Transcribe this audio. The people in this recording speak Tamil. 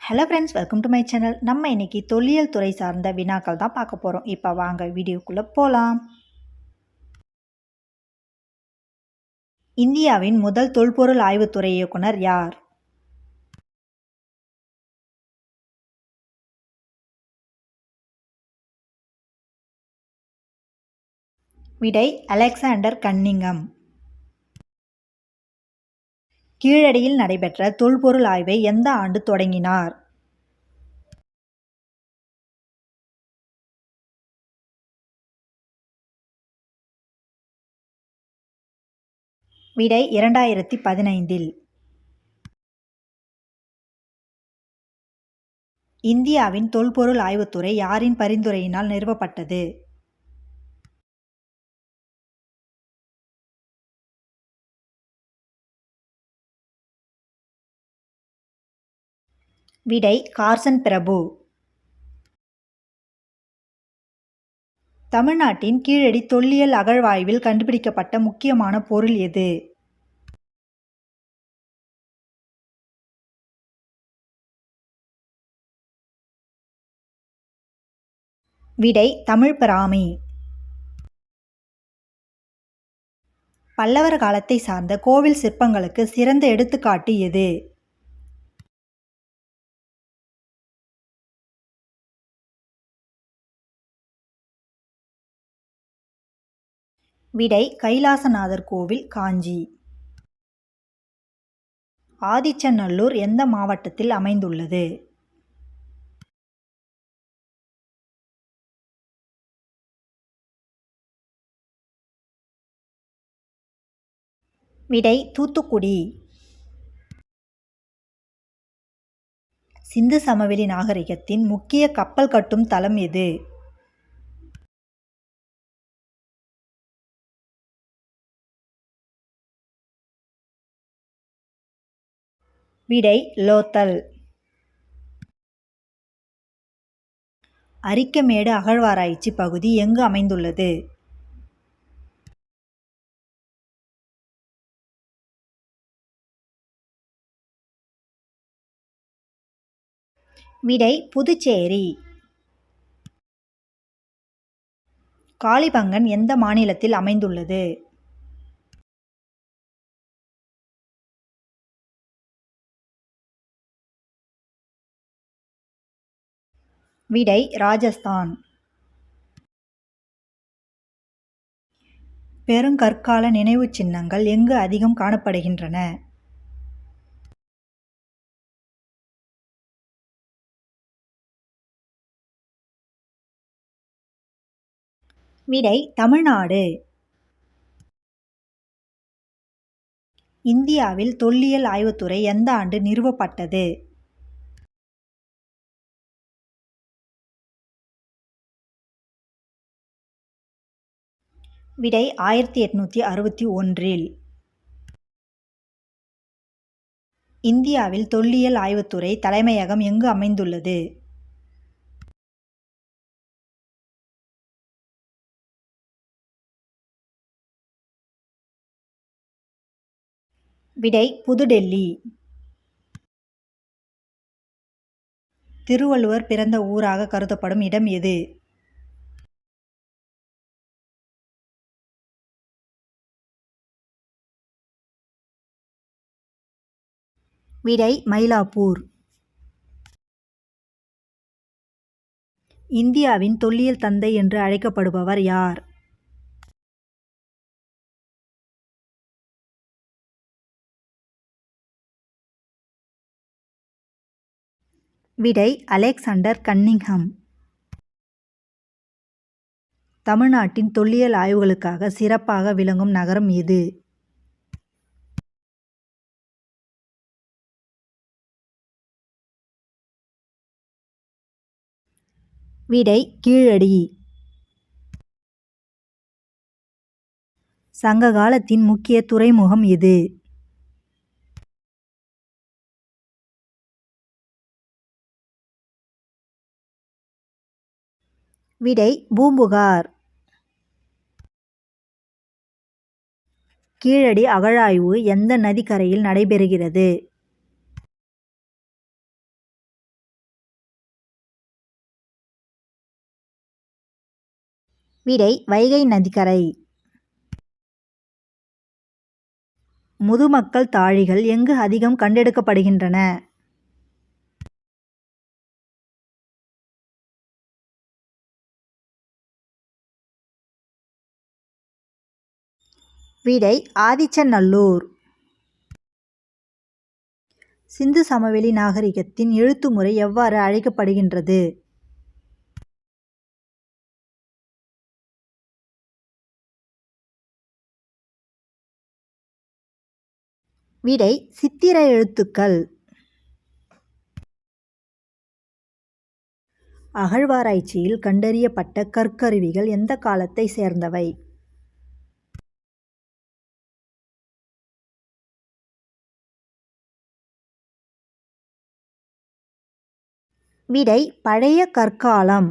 Hello friends welcome to my channel நம்ம இன்னைக்கு தொல்லியல் துறை சார்ந்த வினாக்கள் தான் பார்க்க போகிறோம் இப்போ வாங்க வீடியோக்குள்ளே போகலாம் இந்தியாவின் முதல் தொல்பொருள் ஆய்வுத்துறை இயக்குனர் யார்? விடை அலெக்சாண்டர் கன்னிங்கம். கீழடியில் நடைபெற்ற தொல்பொருள் ஆய்வை எந்த ஆண்டு தொடங்கினார்? விடை இரண்டாயிரத்தி பதினைந்தில். இந்தியாவின் தொல்பொருள் ஆய்வுத்துறை யாரின் பரிந்துரையினால் நிறுவப்பட்டது? விடை கார்சன் பிரபு. தமிழ்நாட்டின் கீழடி தொல்லியல் அகழ்வாய்வில் கண்டுபிடிக்கப்பட்ட முக்கியமான பொருள் எது? விடை தமிழ் பிராமி. பல்லவர் காலத்தை சார்ந்த கோவில் சிற்பங்களுக்கு சிறந்த எடுத்துக்காட்டு எது? விடை கைலாசநாதர் கோவில் காஞ்சி. ஆதிச்சநல்லூர் எந்த மாவட்டத்தில் அமைந்துள்ளது? விடை தூத்துக்குடி. சிந்து சமவெளி நாகரிகத்தின் முக்கிய கப்பல் கட்டும் தளம் எது? விடை லோத்தல். அரிக்கமேடு அகழ்வாராய்ச்சி பகுதி எங்கு அமைந்துள்ளது? விடை புதுச்சேரி. காளிபங்கன் எந்த மாநிலத்தில் அமைந்துள்ளது? விடை ராஜஸ்தான். பெருங்கற்கால நினைவுச் சின்னங்கள் எங்கு அதிகம் காணப்படுகின்றன? விடை தமிழ்நாடு. இந்தியாவில் தொல்லியல் ஆய்வுத்துறை எந்த ஆண்டு நிறுவப்பட்டது? விடை ஆயிரத்தி எட்நூற்றி அறுபத்தி ஒன்றில். இந்தியாவில் தொல்லியல் ஆய்வுத்துறை தலைமையகம் எங்கு அமைந்துள்ளது? விடை புதுடெல்லி. திருவள்ளுவர் பிறந்த ஊராக கருதப்படும் இடம் எது? விடை மயிலாப்பூர். இந்தியாவின் தொல்லியல் தந்தை என்று அழைக்கப்படுபவர் யார்? விடை அலெக்சாண்டர் கன்னிங்ஹம். தமிழ்நாட்டின் தொல்லியல் ஆய்வுகளுக்காக சிறப்பாக விளங்கும் நகரம் எது? விடை கீழடி. சங்க காலத்தின் முக்கிய துறைமுகம் எது விடை பூம்புகார். கீழடி அகழாய்வு எந்த நதிக்கரையில் நடைபெறுகிறது? விடை வைகை நதிக்கரை. முதுமக்கள் தாழிகள் எங்கு அதிகம் கண்டெடுக்கப்படுகின்றன? விடை ஆதிச்சநல்லூர். சிந்து சமவெளி நாகரிகத்தின் எழுத்துமுறை எவ்வாறு அழைக்கப்படுகின்றது? விடை சித்திர எழுத்துக்கள். அகழ்வாராய்ச்சியில் கண்டறியப்பட்ட கற்கருவிகள் எந்த காலத்தை சேர்ந்தவை? விடை பழைய கற்காலம்.